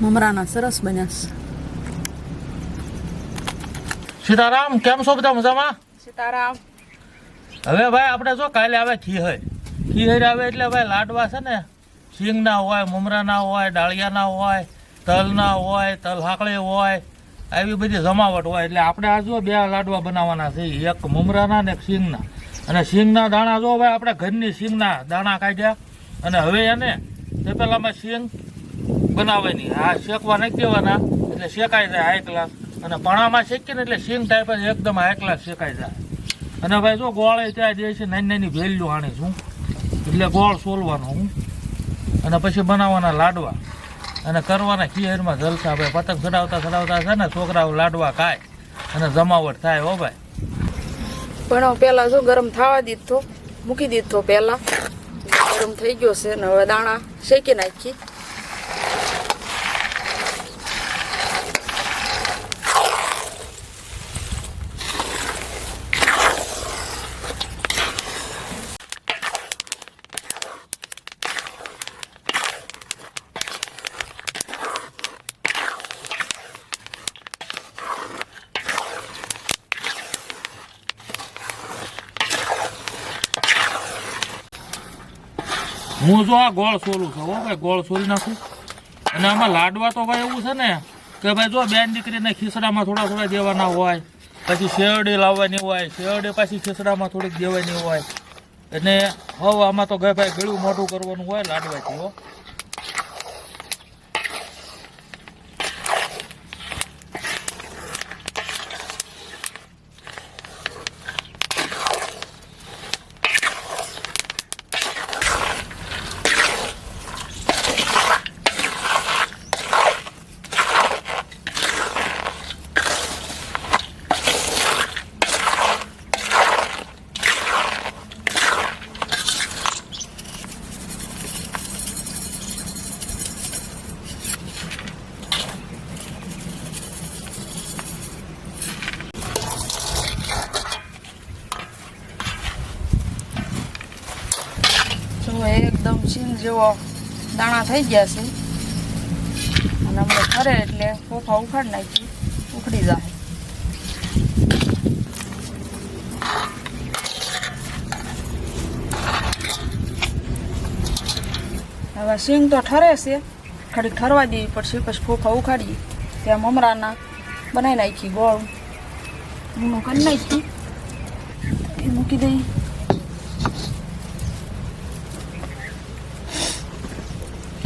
મમરાના સરસ બન્યા સીતારામ કેમ છો બધા મજામાં? સીતારામ. હવે ભાઈ આપણે જો કાલે આવે ખીહર. ખીહર આવે એટલે ભાઈ લાડવા છે ને સિંગના હોય મમરાના હોય ડાળિયાના હોય તલના હોય તલ હાકળી હોય આવી બધી જમાવટ હોય. એટલે આપણે આ જો બે લાડવા બનાવવાના છે. એક મમરાના ને એક સિંગના. અને સિંગના દાણા જો ભાઈ આપણે ઘરની સિંગના દાણા કાઢ્યા. અને હવે એને તે પેલામાં સિંગ બનાવવાની આ શેકવા નાખી દેવાના. એટલે શેકાઈ જાય હાઈ ક્લાસ અને પણામાં શેકીએ ને એટલે સિંગ ટાઈપ જ એકદમ હાઈ ક્લાસ શેકાઈ જાય. અને ભાઈ જો ગોળે ત્યાં જે છે નાની નાની વેલ્યુ આણે છું. એટલે ગોળ સોલવાનો હું. અને પછી બનાવવાના લાડવા. અને કરવાના ખીરમાં જલસા. ભાઈ પતંગ ચડાવતા ચડાવતા છે ને છોકરાઓ લાડવા ખાય. અને જમાવટ થાય હો ભાઈ. પણ પેલા શું ગરમ થવા દીધો. મૂકી દીધો પેલા. ગરમ થઈ ગયો છે ને હવે દાણા શેકી નાખી. હું જો આ ગોળ સોલું છું, હો ભાઈ, ગોળ સોલી નાખું. અને આમાં લાડવા તો ભાઈ એવું છે ને કે ભાઈ જો બેન દીકરીને ખીસડામાં થોડા થોડા દેવાના હોય, પછી શેરડી લાવવાની હોય, શેરડી પાછી ખીસડામાં થોડીક દેવાની હોય. અને હવે આમાં તો ગઈ ભાઈ ગળું મોટું કરવાનું હોય લાડવાથી, હો જો એકદમ સિંગ જેવો દાણા થઈ ગયા છે. અને અમને ફરે એટલે ફોફા ઉખાડી નાખી, ઉખડી જાય. હવે સિંગ તો ઠરે છે ખાલી ઠરવા દેવી પડશે પછી ફોફા ઉખાડીએ. ત્યાં મમરાના બનાવી નાખી ગોળ. હું કરી નાખી. મૂકી દઈ.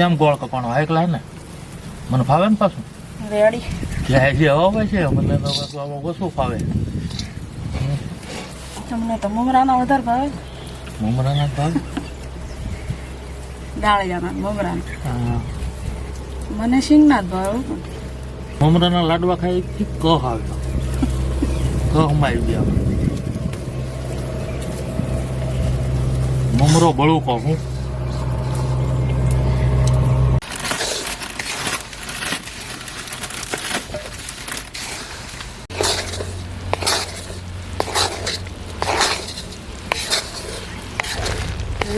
કેમ ગોળ કપાણો? ક્લાસ ને? મને ફાવે ને પાછું? રેડી. જાય છે હવે છે મને તો ઓછું ફાવે. તમને તો મમરાના વધારે ભાવે. મમરાના ભાવે? દાળિયાના મમરાના. હા. મને સિંગના જ ભાવે. મમરાના લાડવા ખાઈ કહ આવ્યો કહ મારી ગયા મમરો બળું કહું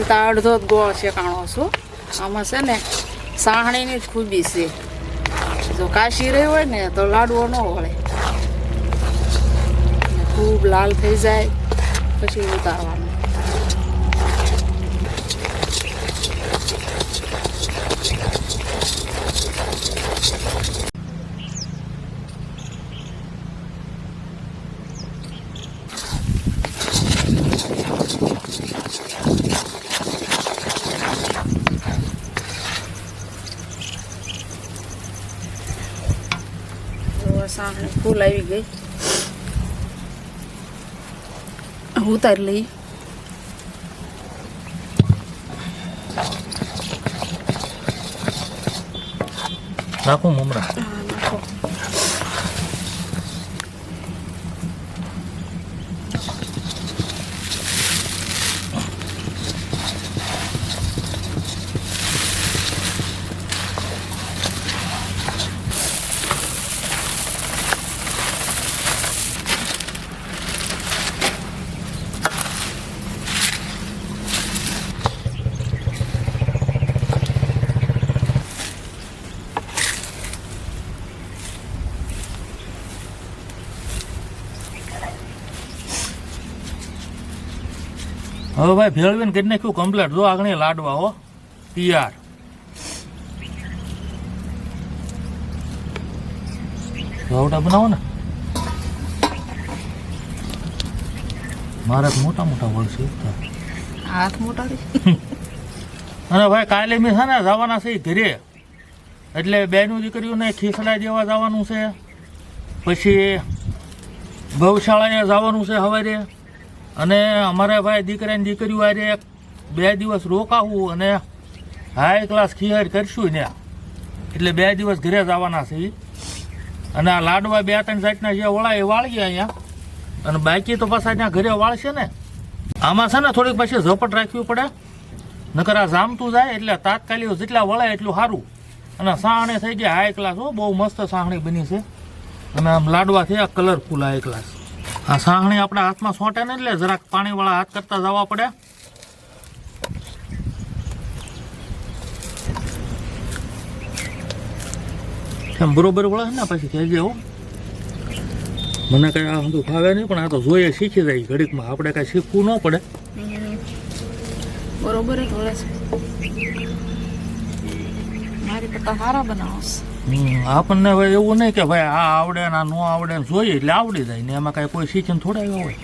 તો અડધો જ ગોળ શેકાણો છું. આમાં છે ને સાહણીની જ ખૂબી છે. જો કાશી રહી હોય ને તો લાડવો ન વળે. ખૂબ લાલ થઈ જાય, પછી ઉતારવાનું જો સાહણી ફૂલ આવી ગઈ. ઉતારી લઈ. રાખું મમરા? હવે ભાઈ ભેળવીને કરી નાખ્યું કમ્પ્લેટ જો આગળ લાડવા હો. તૈયાર. રાવટા બનાવો ને. મારે મોટા મોટા વળશે હાથ મોટા અને ભાઈ કાલે મેં છે ને જવાના છે ઘરે. એટલે બેનું દીકરીઓને ખીસડા જેવા જવાનું છે. પછી ગૌશાળાએ જવાનું છે સવારે અને અમારે ભાઈ દીકરાની દીકરીઓ આજે બે દિવસ રોકાવું અને હાઈ ક્લાસ ખીયર કરશું ને. એટલે બે દિવસ ઘરે જવાના છે અને આ લાડવા બે ત્રણ સાઈડના જે વળા એ વાળીએ અહીંયા. અને બાકી તો પાછા ત્યાં ઘરે વાળશે ને. આમાં છે ને થોડીક પછી ઝપટ રાખવી પડે. નકર આ જામતું જાય એટલે તાત્કાલિક જેટલા વળાય એટલું સારું. અને સાહણે થઈ ગયા હાઈ ક્લાસ હો, બહુ મસ્ત સાહણી બની છે. અને આમ લાડવા થયા કલરફુલ હાઈ ક્લાસ આ સાહણી આપણા હાથમાં સોંટે ને એટલે જરાક પાણીવાળા હાથ કરતા જવા પડે. એમ બરોબર વળે ને પછી કહેજે હો. મને કઈ આ બધું ફાવે નહીં પણ આ તો જોઈએ શીખી જાય. ઘડીકમાં આપણે કાંઈ શીખવું ન પડે. બરોબર મારી કરતા સારા બનાવો છે. હમ, આપણને હવે એવું નહીં કે ભાઈ આ આવડે ને આ ન આવડે ને જોઈએ એટલે આવડી જાય ને એમાં કાંઈ કોઈ શીખીને થોડા હોય.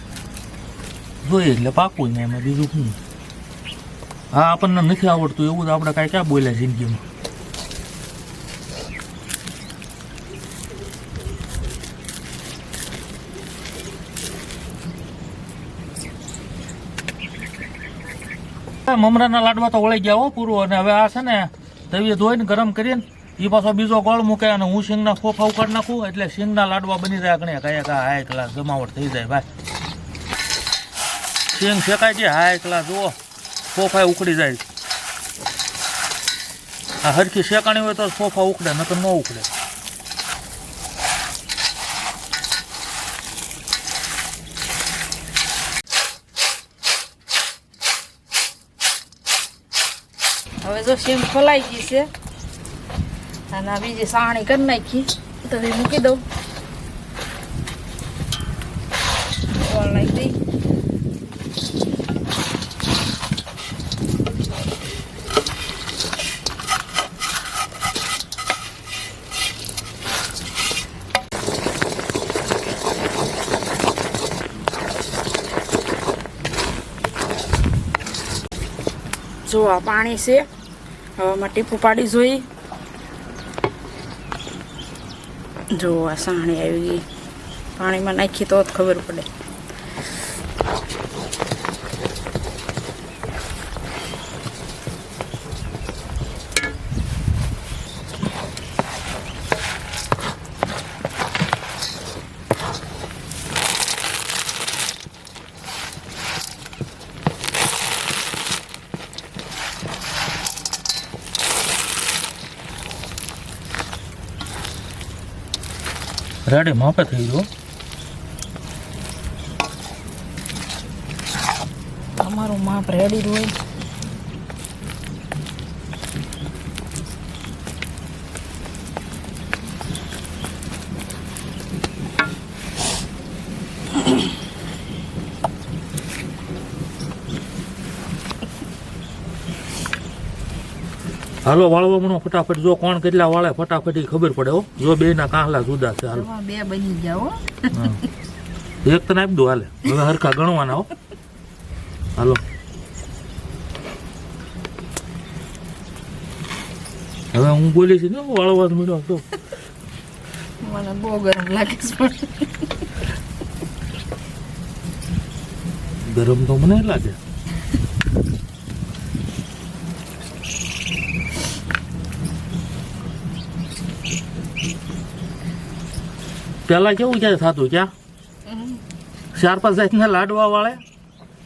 જોઈએ એટલે પાકું ને એમાં બીજું શું? હા આપણને નથી આવડતું, એવું તો આપણે કાંઈ ક્યાં બોલ્યા જિંદગીમાં? મમરાના લાડવા તો વળી ગયા હો પૂરું, અને હવે આ છે ને તવીએ ધોઈને ગરમ કરીને એ પાછો બીજો ગોળ મૂકે અને હું સિંગના ફોફા ઉકાળ નાખું, એટલે સિંગના લાડવા બની જાય કણે કયા કા હાઈ ક્લાસ જમાવટ થઈ જાય, ભાઈ. સિંગ શેકાય છે? હાય ક્લાસ જુઓ. ફોફા ઉકળી જાય. આ હરખી શેકાણી હોય તો સોફા ઉકળે નકર ન ઉકળે હવે જો સીમ ખોલાઈ ગઈ છે અને બીજી સાણી કરી નાખી. તો એ મૂકી દઉં. ગોળ નાખી દઈ જો, આ પાણી છે. હવે આમાં ટીપું પાડી જોઈ. જો આ સાણી આવી ગઈ. પાણીમાં નાખી તો જ ખબર પડે. રેડી માપે થઈ ગયો. તમારું માપ રેડી હોય. હાલો વાળવા મનો ફટાફટ. જો કોણ કેટલા વાળે ફટાફટ ખબર પડે હો. જો બે ના કાંહલા જુદા છે હાલો. બે બની જાઓ એક તને આપી દો હાલે. હવે હરખા ગણવાના હો. હાલો. હવે હું બોલી છું ને વાળવા મળ્યો તો મને બહુ ગરમ લાગે છે. ગરમ તો મને લાગે. પેલા કેવું ક્યાં થતું? ક્યાં? ચાર પાંચ જાતના લાડવા વાળે?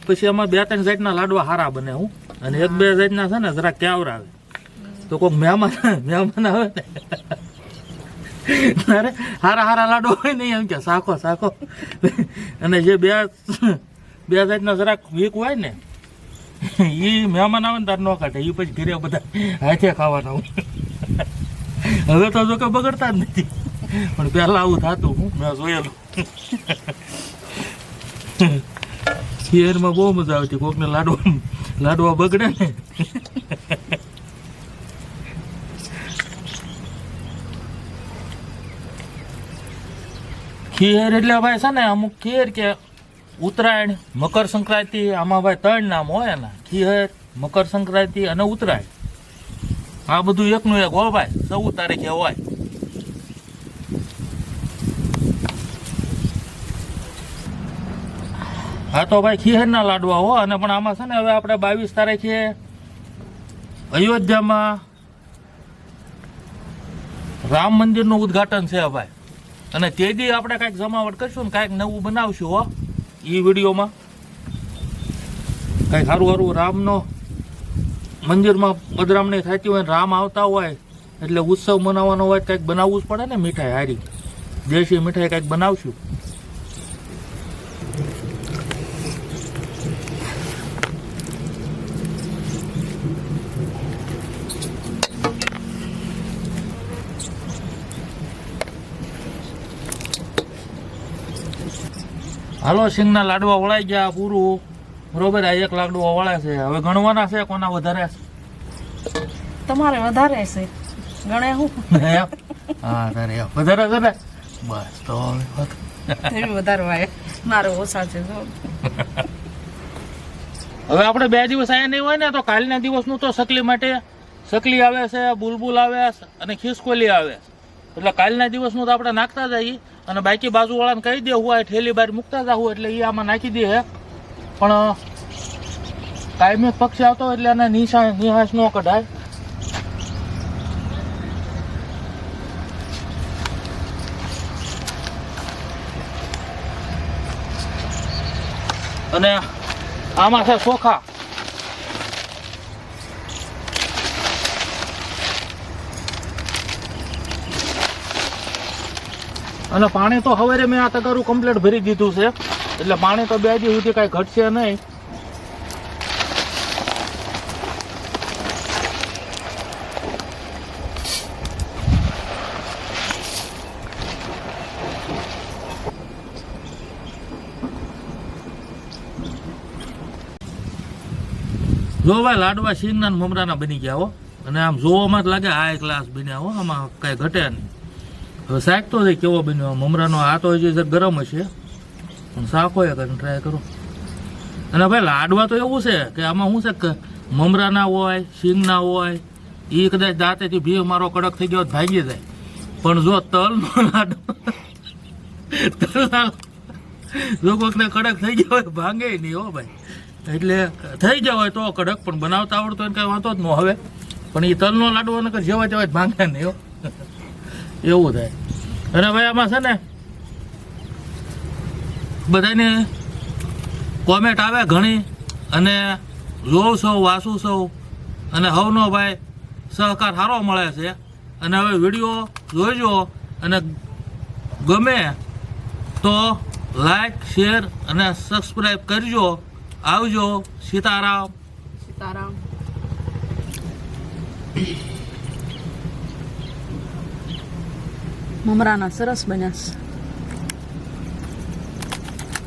પછી એમાં બે ત્રણ જાતના લાડવા હારા બને હું. અને એક બે જાતના છે ને જરા ક્યાવર આવે તો કોઈક મહેમાન મહેમાન આવે ને. અરે હારા હારા લાડો હોય નહીં એમ કે સાખો સાખો. અને જે બે બે જાતના જરાક વીક હોય ને એ મહેમાન આવે ને તાર ન કાઢે. એ પછી ઘરે બધા હાથે ખાવાના હોય. હવે તો જો બગડતા જ નથી. પણ પહેલા આવું થતું હું, મેં જોયેલું. ખીરમાં બહુ મજા આવતી, કોકને લાડવા લાડવા બગડે ને. ખીર એટલે ભાઈ છે ને, અમુક ખીર કે ઉત્તરાયણ મકર સંક્રાંતિ આમાં ભાઈ ત્રણ નામ હોય એના. ખીર મકર સંક્રાંતિ અને ઉત્તરાયણ. આ બધું એકનું એક, હો ભાઈ, ચૌદ તારીખે હોય. હા તો ભાઈ, ખીહરના લાડવા હો, અને પણ આમાં છે ને હવે આપણે બાવીસ તારીખે અયોધ્યામાં રામ મંદિરનું ઉદ્ઘાટન છે ભાઈ. અને તે દી આપણે કાંઈક જમાવટ કરશું ને કાંઈક નવું બનાવશું, હો એ વિડીયોમાં. કાંઈક સારું સારું રામનો મંદિરમાં બદરામણી થતી હોય રામ આવતા હોય, એટલે ઉત્સવ મનાવવાનો હોય કંઈક બનાવવું જ પડે ને મીઠાઈ, હારી. દેશી મીઠાઈ કંઈક બનાવશું. હાલો, સિંગના લાડવા વળાઈ ગયા પૂરું. બરોબર આ એક લાકડું વળે છે. હવે ગણવાના છે કોના વધારે તમારે વધારે છે. ગણે હું? હા? તારે વધારે છે ને બસ તો વધારે વાય મારે ઓછા છે જો. હવે આપણે બે દિવસ અહીંયા નહીં હોય ને તો કાલના દિવસનું તો સકલી માટે સકલી આવે છે બુલબુલ આવે અને ખિસકોલી આવે એટલે કાલના દિવસનું તો આપણે નાખતા જઈએ અને બાકી બાજુવાળાને કહી દેવું હોય ઠેલી બહાર મૂકતા જાવું એટલે એ આમાં નાખી દે હે. પણ કાયમી પક્ષી આવતો એટલે એને નિશા નિહાશ ન કઢાય. અને આમાં છે ચોખા અને પાણી તો હવે મેં આ તગારું કમ્પ્લીટ ભરી દીધું છે. એટલે પાણી તો બે દી સુધી કાંઈ ઘટશે નહીં. જો ભાઈ લાડવા શીંગના મમરાના બની ગયા હો. અને આમ જોવામાં જ લાગે આ ક્લાસ બન્યા હો, આમાં કાંઈ ઘટે નહીં. હવે સાહેબ તો છે, કેવો બન્યો? મમરાનો તો હજી જરા ગરમ હશે. શાક એ કરીને ટ્રાય કરો. અને ભાઈ, લાડવા તો એવું છે કે આમાં શું છે કે મમરાના હોય શીંગના હોય એ કદાચ દાંતેથી ભી મારો કડક થઈ ગયો ભાંગી જાય. પણ જો તલનો લાડવો તલના જો કોઈકને કડક થઈ ગયો હોય, ભાંગે નહીં હો ભાઈ. એટલે થઈ ગયા હોય તો કડક, પણ બનાવતા આવડતો હોય કંઈ વાંધો જ ન હવે પણ એ તલનો લાડવો નકર જેવા જ ભાંગે નહીં હો. એવું થાય. અને ભાઈ, આમાં છે ને બધાને કોમેન્ટ આવે ઘણી અને જોઉં છું વાંચું છું અને હવનો ભાઈ સહકાર સારો મળે છે. અને હવે વીડિયો જોઈજો અને ગમે તો લાઈક શેર અને સબસ્ક્રાઈબ કરજો. આવજો, સીતારામ. સીતારામ. મમરાના સરસ બન્યા